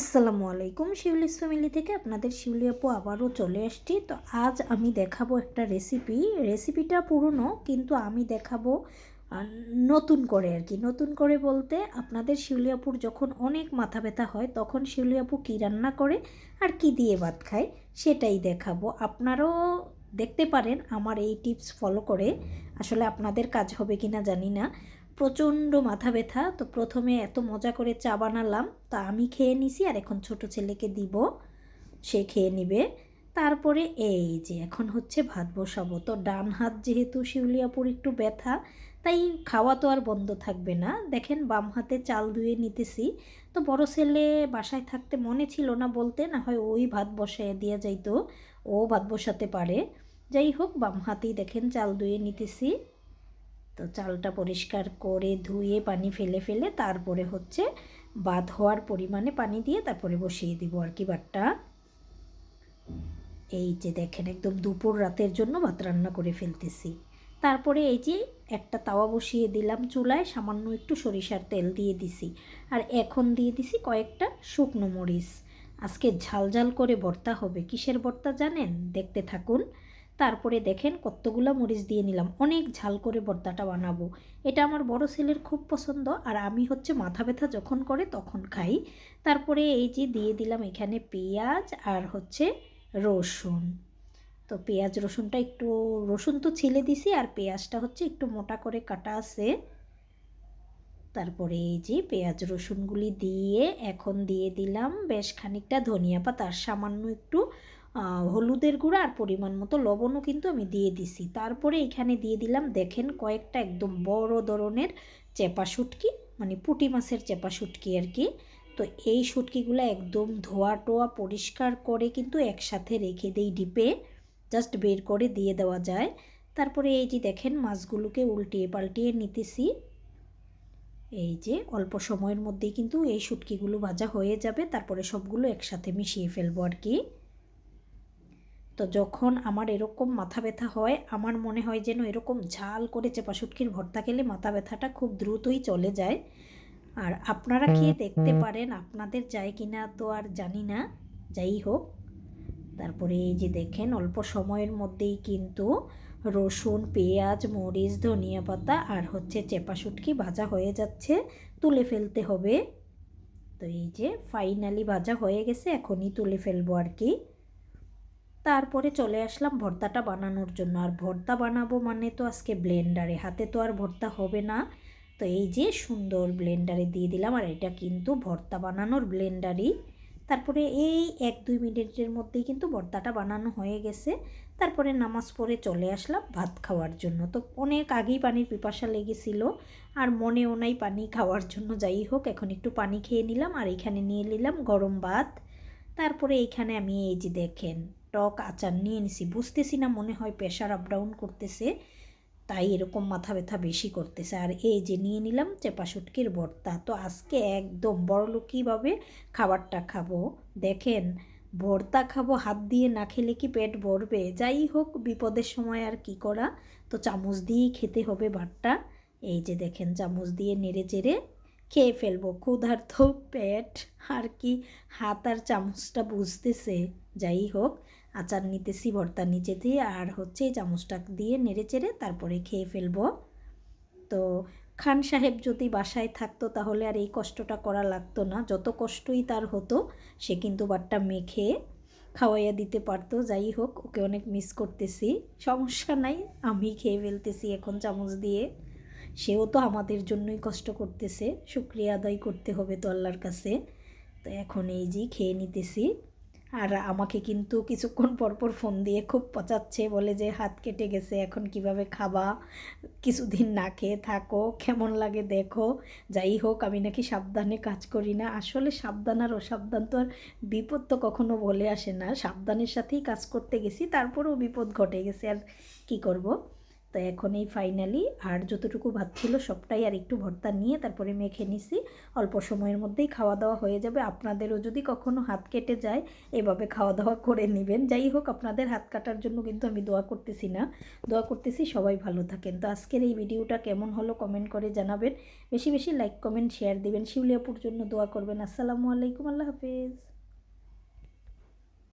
আসসালামু আলাইকুম শিউলিস ফ্যামিলি থেকে আপনাদের শিউলি আপু আবারও চলে আসছি। তো আজ আমি দেখাবো একটা রেসিপি রেসিপিটা পুরনো, কিন্তু আমি দেখাবো নতুন করে আর কি। নতুন করে বলতে আপনাদের শিউলি আপুর যখন অনেক মাথা ব্যথা হয়, তখন শিউলি আপু কী রান্না করে আর কি দিয়ে ভাত খায় সেটাই দেখাবো। আপনারাও দেখতে পারেন, আমার এই টিপস ফলো করে। আসলে আপনাদের কাজ হবে কি না জানি না। প্রচণ্ড মাথা ব্যথা। তো প্রথমে এত মজা করে চা বানালাম। তা আমি খেয়ে নিছি আর এখন ছোট ছেলেকে দিব। সে খেয়ে নিবে। তারপরে এই যে এখন হচ্ছে ভাত বসাবো। তো ডান হাত যেহেতু শিউলিয়াপুর একটু ব্যথা, তাই খাওয়া তো আর বন্ধ থাকবে না। দেখেন বাম হাতে চাল ধুয়ে নিতেছি। তো বড় ছেলে বাসায় থাকতে মনে ছিল না বলতে, না হয় ওই ভাত বসায় দিয়ে যাইতো। ও ভাত বসাতে পারে। যাই হোক, বাম হাতেই দেখেন চাল ধুয়ে নিতেছি। তো চালটা পরিষ্কার করে ধুয়ে পানি ফেলে ফেলে তারপরে হচ্ছে বাদ হওয়ার পরিমাণে পানি দিয়ে তারপরে বসিয়ে দিব আর কি বাটটা এই যে দেখেন একদম দুপুর রাতের জন্য ভাত রান্না করে ফেলতেছি। তারপরে এই যে একটা তাওয়া বসিয়ে দিলাম চুলায়, সামান্য একটু সরিষার তেল দিয়ে দিছি। আর এখন দিয়ে দিছি কয়েকটা শুকনো মরিচ। আজকে ঝাল ঝাল করে ভর্তা হবে। কিসের ভর্তা জানেন? দেখতে থাকুন। তারপরে দেখেন কতগুলো মরিচ দিয়ে নিলাম। অনেক ঝাল করে ভর্তাটা বানাবো। এটা আমার বড় ছেলের খুব পছন্দ আর আমি হচ্ছে মাথা ব্যথা যখন করে তখন খাই। তারপরে এই যে দিয়ে দিলাম এখানে পেঁয়াজ আর হচ্ছে রসুন। তো পেঁয়াজ রসুনটা একটু, রসুন তো ছিলে দিছি আর পেঁয়াজটা হচ্ছে একটু মোটা করে কাটা আছে। তারপরে এই যে পেঁয়াজ রসুনগুলি দিয়ে এখন দিয়ে দিলাম বেশ খানিকটা ধনিয়া পাতা আর সামান্য একটু হলুদের গুঁড়া আর পরিমাণ মতো লবণও কিন্তু আমি দিয়ে দিছি। তারপরে এখানে দিয়ে দিলাম, দেখেন কয়েকটা একদম বড় ধরনের চেপা শুটকি মানে পুঁটি মাছের চেপা শুটকি আর কি। তো এই শুটকিগুলো একদম ধোয়া টোয়া পরিষ্কার করে কিন্তু একসাথে রেখে দেই ডিপে, জাস্ট বের করে দিয়ে দেওয়া যায়। তারপরে এই যে দেখেন মাছগুলোকে উল্টিয়ে পাল্টিয়ে নিতেছি। এই যে অল্প সময়ের মধ্যেই কিন্তু এই শুটকিগুলো ভাজা হয়ে যাবে, তারপরে সবগুলো একসাথে মিশিয়ে ফেলব আর কি। তো যখন আমার এরকম মাথা ব্যথা হয় আমার মনে হয় যেন এরকম ঝাল করে চেপা শুটকির ভর্তা খেলে মাথা ব্যথাটা খুব দ্রুতই চলে যায়। আর আপনারা খেয়ে দেখতে পারেন আপনাদের যায় কিনা তো আর জানি না। যাই হোক তারপরে এই যে দেখেন অল্প সময়ের মধ্যেই কিন্তু রসুন পেঁয়াজ মরিচ ধনিয়া পাতা আর হচ্ছে চেপা শুটকি ভাজা হয়ে যাচ্ছে তুলে ফেলতে হবে। তো এই যে ফাইনালি ভাজা হয়ে গেছে এখনই তুলে ফেলব আর কি। তারপরে চলে আসলাম ভর্তাটা বানানোর জন্য। আর ভর্তা বানাবো মানে তো আজকে ব্লেন্ডারে, হাতে তো আর ভর্তা হবে না। তো এই যে সুন্দর ব্লেন্ডারে দিয়ে দিলাম, আর এটা কিন্তু ভর্তা বানানোর ব্লেন্ডারই। তারপরে এই এক দুই মিনিটের মধ্যেই কিন্তু ভর্তাটা বানানো হয়ে গেছে। তারপরে নামাজ পড়ে চলে আসলাম ভাত খাওয়ার জন্য। তো অনেক আগেই পানির পিপাসা লেগেছিল, আর মনেও নাই পানি খাওয়ার জন্য। যাই হোক, এখন একটু পানি খেয়ে নিলাম, আর এখানে নিয়ে নিলাম গরম ভাত। তারপরে এইখানে আমি এই যে দেখেন টক আচার নিয়ে নিছি বুঝতেছি না, মনে হয় প্রেশার আপ ডাউন করতেছে, তাই এরকম মাথা ব্যথা বেশি করতেছে। আর এই যে নিয়ে নিলাম চেপা শুটকির ভর্তা, তো আজকে একদম বড়লোকিভাবে খাবারটা খাব? দেখেন, ভর্তা খাব হাত দিয়ে, না খেলে কি পেট ভরবে? যাই হোক, বিপদের সময় আর কি করা? তো চামচ দিয়েই খেতে হবে ভাতটা। এই যে দেখেন, চামচ দিয়ে নেড়ে চেড়ে খেয়ে ফেলব। ক্ষুধার্ত পেট আর কি হাত আর চামচটা বুঝতেছে। যাই হোক, আচার নিতেছি, ভর্তা নিচে দিয়ে আর হচ্ছে এই চামচটা দিয়ে নেড়ে চেড়ে তারপরে খেয়ে ফেলব। তো খান সাহেব যদি বাসায় থাকতো তাহলে আর এই কষ্টটা করা লাগতো না। যত কষ্টই তার হতো, সে কিন্তু বাটটা মেখে খাওয়াইয়া দিতে পারতো। যাই হোক, ওকে অনেক মিস করতেছি। সমস্যা নাই আমি খেয়ে ফেলতেছি এখন চামচ দিয়ে। সেও তো আমাদের জন্যই কষ্ট করতেছে। শুক্রিয়া আদায় করতে হবে তো আল্লাহর কাছে। তো এখন এই যে খেয়ে নিতেছি। আর আমাকে কিন্তু কিছুক্ষণ পরপর ফোন দিয়ে খুব পচাচ্ছে, বলে যে হাত কেটে গেছে, এখন কীভাবে খাবা? কিছুদিন না খেয়ে থাকো, কেমন লাগে দেখো? যাই হোক, আমি নাকি সাবধানে কাজ করি না। আসলে সাবধান আর অসাবধান তো আর বিপদ তো কখনো বলে আসে না। সাবধানের সাথেই কাজ করতে গেছি, তারপরেও বিপদ ঘটে গেছে, আর কি করব? তো এখন এই ফাইনালি আর যতটুকু ভাত ছিল সবটাই আর একটু ভর্তা নিয়ে তারপরে মেখে নিছি। অল্প সময়ের মধ্যেই খাওয়া দাওয়া হয়ে যাবে। আপনাদেরও যদি কখনো হাত কেটে যায়, এভাবে খাওয়া দাওয়া করে নেবেন। যাই হোক, আপনাদের হাত কাটার জন্য কিন্তু আমি দোয়া করতেছি না। দোয়া করতেছি সবাই ভালো থাকেন। তো আজকের এই ভিডিওটা কেমন হলো কমেন্ট করে জানাবেন। বেশি বেশি লাইক, কমেন্ট শেয়ার দিবেন। শিউলিয়াপুর জন্য দোয়া করবেন। আসসালামু আলাইকুম। আল্লাহ হাফেজ।